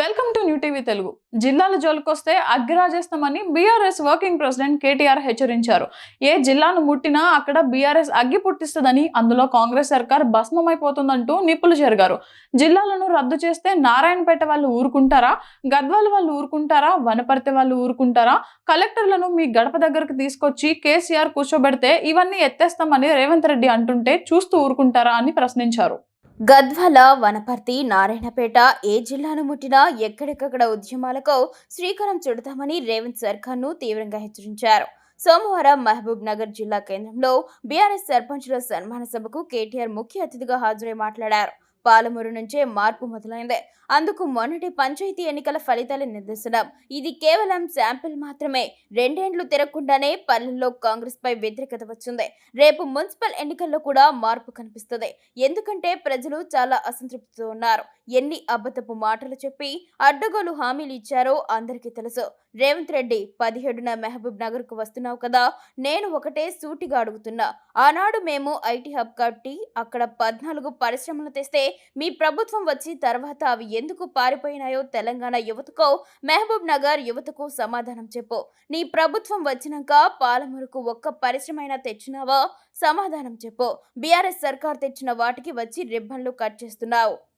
Welcome to new TV Telugu జిల్లాల జోలికొస్తే అగ్గిరాజేస్తామని బీఆర్ఎస్ వర్కింగ్ ప్రెసిడెంట్ కేటీఆర్ హెచ్చరించారు. ఏ జిల్లాను ముట్టినా అక్కడ బీఆర్ఎస్ అగ్గి పుట్టిస్తుందని అందులో కాంగ్రెస్ సర్కార్ భస్మమైపోతుందంటూ నిప్పులు జరిగారు. జిల్లాలను రద్దు చేస్తే నారాయణపేట వాళ్ళు ఊరుకుంటారా? గద్వాల వాళ్ళు ఊరుకుంటారా? వనపర్తి వాళ్ళు ఊరుకుంటారా? కలెక్టర్లను మీ గడప దగ్గరకు తీసుకొచ్చి కేసీఆర్ కూర్చోబెడితే ఇవన్నీ ఎత్తేస్తామని రేవంత్ రెడ్డి అంటుంటే చూస్తూ ఊరుకుంటారా అని ప్రశ్నించారు. గద్వాల వనపర్తి నారాయణపేట ఏ జిల్లాను ముట్టినా ఎక్కడెక్కడ ఉద్యమాలకు శ్రీకారం చుడతామని రేవంత్ సర్కార్ను తీవ్రంగా హెచ్చరించారు. సోమవారం మహబూబ్ నగర్ జిల్లా కేంద్రంలో బీఆర్ఎస్ సర్పంచుల సన్మాన సభకు కేటీఆర్ ముఖ్య అతిథిగా హాజరై మాట్లాడారు. పాలమూరు నుంచే మార్పు మొదలైంది. అందుకు మొన్నటి పంచాయతీ ఎన్నికల ఫలితాల నిదర్శనం ఇది కేవలం శాంపిల్ మాత్రమే. రెండేండ్లు తిరగకుండానే పల్లెల్లో కాంగ్రెస్ పై వ్యతిరేకత వచ్చింది. రేపు మున్సిపల్ ఎన్నికల్లో కూడా మార్పు కనిపిస్తుంది. ఎందుకంటే ప్రజలు చాలా అసంతృప్తితో ఉన్నారు. ఎన్ని అబద్ధపు మాటలు చెప్పి అడ్డగోలు హామీలు ఇచ్చారో అందరికీ తెలుసు. రేవంత్ రెడ్డి పదిహేడున మెహబూబ్ నగర్కు వస్తున్నావు కదా నేను ఒకటే సూటిగా అడుగుతున్నా. ఆనాడు మేము ఐటీ హబ్ కట్టి అక్కడ పద్నాలుగు పరిశ్రమలు తెస్తే మీ ప్రభుత్వం వచ్చి తర్వాత అవి ఎందుకు పారిపోయినాయో తెలంగాణ యువతకు మహబూబ్ నగర్ యువతకు సమాధానం చెప్పు. నీ ప్రభుత్వం వచ్చినాక పాలమూరుకు ఒక్క పరిశ్రమైనా తెచ్చినావా? సమాధానం చెప్పు. బీఆర్ఎస్ సర్కార్ తెచ్చిన వాటికి వచ్చి రిబ్బన్లు కట్ చేస్తున్నావు.